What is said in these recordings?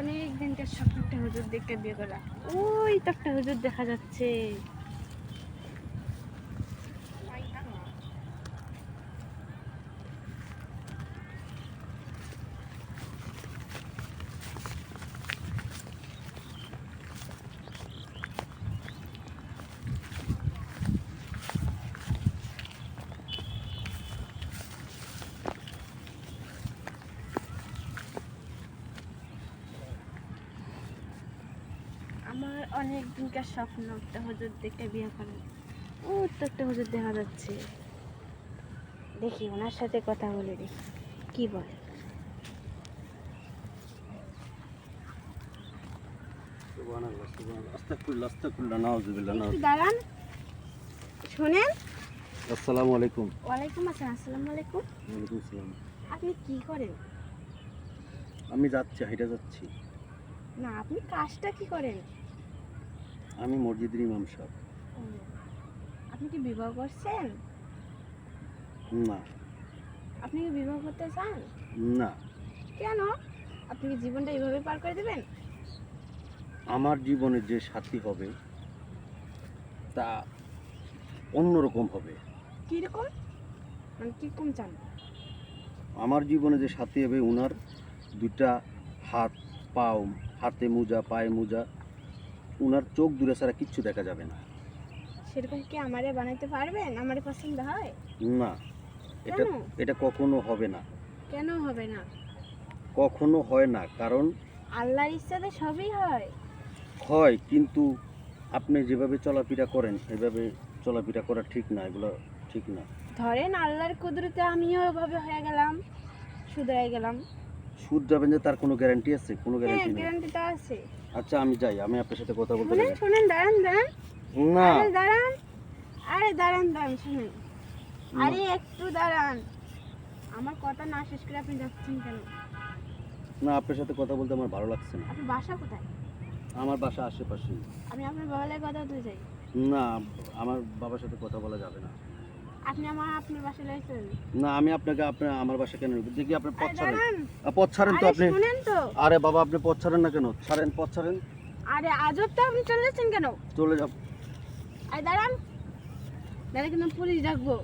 অনেক দিনকার স্বপ্ন একটা হুজুর দেখে বিয়ে করা। ওই তো একটা হুজুর দেখা যাচ্ছে আমার অনেক দিনকার স্বপ্ন একটা হুজুর দেখে বিয়ে করা। ও তো একটা হুজুর দেখা যাচ্ছে। দেখি ওনার সাথে কথা বলে দেখি কি বলে। দাঁড়ান। শোনেন। আসসালামু আলাইকুম। ওয়ালাইকুম আসসালাম আসসালামু আলাইকুম। ওয়ালাইকুম আসসালাম। আপনি কি করেন? আমি যাচ্ছি হাইটা যাচ্ছি। না আপনি কাজটা কি করেন? আমি মসজিদের ইমাম সাহেব। আপনি কি বিবাহ করছেন? না। আপনি কি বিবাহ করতে চান? না। কেন? আপনি কি জীবনটা এইভাবে পার করে দেবেন? আমার জীবনে যে সাথী হবে তা অন্যরকম হবে। কীরকম? মানে কীরকম চান? আমার জীবনে যে সাথী হবে ওনার দুটা হাত পাও হাতে মোজা পায়ে মোজা ওনার চোখ দূরে ছাড়া কিচ্ছু দেখা যাবে না। সেরকম কি আমারে বানাইতে পারবেন? আমারে পছন্দ হয়? না। এটা এটা কখনো হবে না। কেন হবে না? কখনো হয় না কারণ আল্লাহর ইচ্ছাতে সবই হয়। হয় কিন্তু আপনি যেভাবে চলাফেরা করেন এভাবে চলাফেরা করা ঠিক না এগুলো ঠিক না। ধরেন আল্লাহর কুদরতে আমিও ওভাবে হয়ে গেলাম শুধরাই গেলাম। সুদ যাবেন যে তার কোনো গ্যারান্টি আছে? কোনো গ্যারান্টি নেই। গ্যারান্টি তো আছে। আচ্ছা আমি যাই আমি আপনার সাথে কথা বলতে শুনেন শুনেন দাঁড়ান দাঁড়ান। না। আরে দাঁড়ান। আরে দাঁড়ান দাঁড়ান শুনেন। আরে একটু দাঁড়ান। আমার কথা না শেষ করে আপনি যাচ্ছেন কেন? না আপনার সাথে কথা বলতে আমার ভালো লাগছে না। আপনি বাসা কোথায়? আমার বাসা আশেপাশে আমি আপনার বাবার কথা বলতে চাই। না আমার বাবার সাথে কথা বলা যাবে না। আপনি আমার আপনার লাইছেন? না আমি আপনাকে আপনার আমার বাসা কেন দেখি আপনি পথ ছাড়েন। পথ ছাড়েন তো আপনি। শুনেন তো। আরে বাবা আপনি পথ ছাড়েন না কেন? ছাড়েন পথ ছাড়েন। আরে আজব তো আপনি চলে যাচ্ছেন কেন? চলে যাও। আরে দাঁড়ান। দাঁড়া কিন্তু পুলিশ ডাকবো।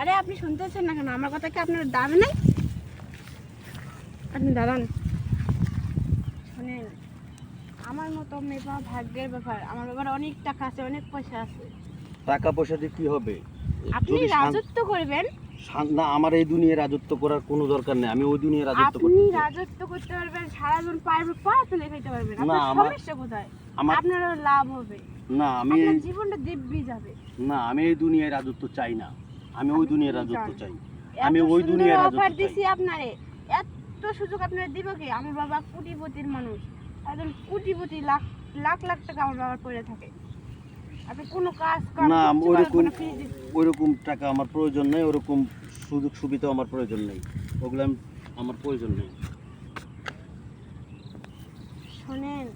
আরে আপনি শুনতেছেন না কেন? আমার কথা কি আপনার দাম নেই? আপনি দাঁড়ান। আমার মতো মেয়ে পাওয়া ভাগ্যের ব্যাপার। আমার ব্যাপারে অনেক টাকা আছে অনেক পয়সা আছে। টাকা পয়সা দিয়ে কি হবে? আপনি যদি শান- রাজত্ব করবেন? শান- না আমার এই দুনিয়ায় রাজত্ব করার কোনো দরকার নেই। আমি ওই দুনিয়ায় রাজত্ব আপনি করতে চাই। রাজত্ব করতে পারবেন সারাজন পারবে পা তুলে খেতে পারবেন। না, আপনার আমার- সমস্যা কোথায়? আমার আপনারও লাভ হবে। না আমি আপনার এই- জীবনটা দিব্যি যাবে। না আমি এই দুনিয়ায় রাজত্ব চাই না। আমি ওই আপনি দুনিয়ায় কি রাজত্ব চান? চাই আমি এত ওই সুন্দর দুনিয়ায় রাজত্ব অফার চাই। দিছি আপনারে। এত সুযোগ আপনারা দিব কি? আমার বাবা কোটিপতির মানুষ। একজন কোটিপতি লাখ লাখ লাখ টাকা আমার বাবার পড়ে থাকে। আপনি কোনো কাজ না টাকা আমার প্রয়োজন নেই ওরকম সুযোগ সুবিধা আমার প্রয়োজন নেই। ওগুলো আমার প্রয়োজন নেই। শোনেন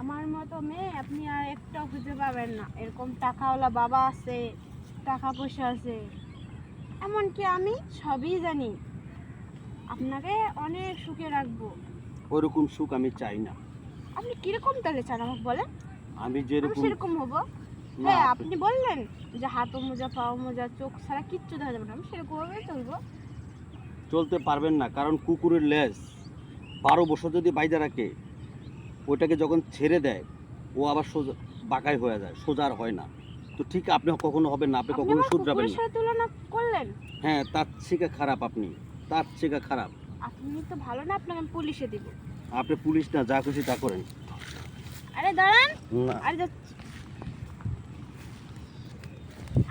আমার মতো মেয়ে আপনি আর একটাও খুঁজে পাবেন না। এরকম টাকাওয়ালা বাবা আছে টাকা পয়সা আছে। এমনকি আমি সবই জানি। আপনাকে অনেক সুখে রাখব। ওইরকম সুখ আমি চাই না। আপনি কীরকম তাহলে চান আমাকে বলেন? আমি যেরকম সেরকম হব। হ্যাঁ আপনি বললেন যে হাত মোজা পাও মোজা চোখ ছাড়া কিচ্ছু দেখা যাবে না। আমি সেরকম ভাবে চলবো। চলতে পারবেন না কারণ কুকুরের লেজ বারো বছর যদি বাইদা রাখে ওইটাকে যখন ছেড়ে দেয় ও আবার সোজা বাঁকাই হয়ে যায় সোজা আর হয় না। তো ঠিক আপনি কখনো হবেন না আপনি কখনো শুধরাবেন না। তুলনা করলেন? হ্যাঁ তার থেকে খারাপ আপনি তার থেকে খারাপ। আপনি তো ভালো না আপনাকে আমি পুলিশে দিব। আপনি পুলিশ না যা খুশি তা করেন। আরে দাঁড়ান। আরে যাচ্ছি।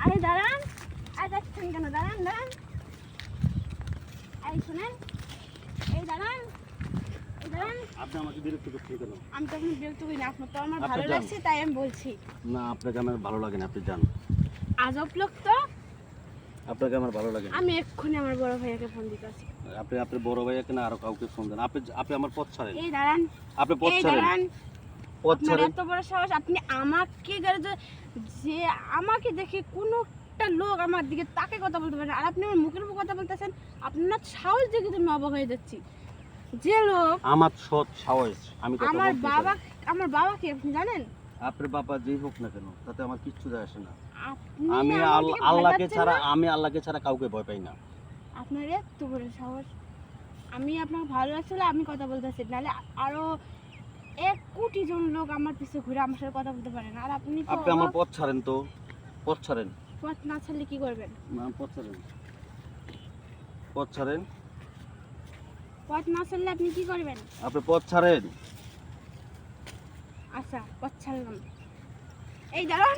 আরে দাঁড়ান। আরে যাচ্ছেন কেন? দাঁড়ান দাঁড়ান। এই শুনেন। এই দাঁড়ান। এই দাঁড়ান। আপনি আমাকে বিরক্ত করছেন কেন? আমি তো এখন বিরক্ত হই না আপনার তো আমার ভালো লাগছে তাই আমি বলছি। না আপনাকে আমার ভালো লাগে না আপনি যান। আজব লোক তো। আপনাকে আমার ভালো লাগে আমি এক্ষুনি আমার বড় ভাইয়াকে ফোন দিতেছি আপনি আপনার বড় ভাইয়াকে না আরও কাউকে ফোন দেন। আপনি আপনি আমার পথ ছাড়েন। এই দাঁড়ান। আপনি পথ ছাড়েন। পথ ছাড়েন। এত বড় সাহস আপনি আমাকে গ্যারেজে যে আমাকে দেখে কোনো একটা লোক আমার দিকে তাকে কথা বলতে পারে আর আপনি আমার মুখের উপর কথা বলতেছেন আপনার সাহস দেখে তুমি অবাক হয়ে যাচ্ছি। যে লোক আমার সৎ সাহস আমি কথা আমার বাবা। আমার বাবাকে আপনি জানেন? আপনার বাবা যেই হোক না কেন তাতে আমার কিচ্ছু যায় আসে না। আমি আল্লাহকে ছাড়া আমি আল্লাহকে ছাড়া কাউকে ভয় পাই না। আপনার এত বড় সাহস। আমি আপনার ভালো আসলে আমি কথা বলতেছি নাহলে আরও এক কোটি জন লোক আমার পিছে ঘুরে আমার সাথে কথা বলতে পারে না। আর আপনি তো আপনি আমার পথ ছাড়েন তো পথ ছাড়েন। পথ না ছাড়লে কি করবেন? না পথ ছাড়েন। পথ ছাড়েন। পথ না ছাড়লে আপনি কি করবেন? আপনি পথ ছাড়েন। আচ্ছা পথ ছাড়লাম। এই দাঁড়ান।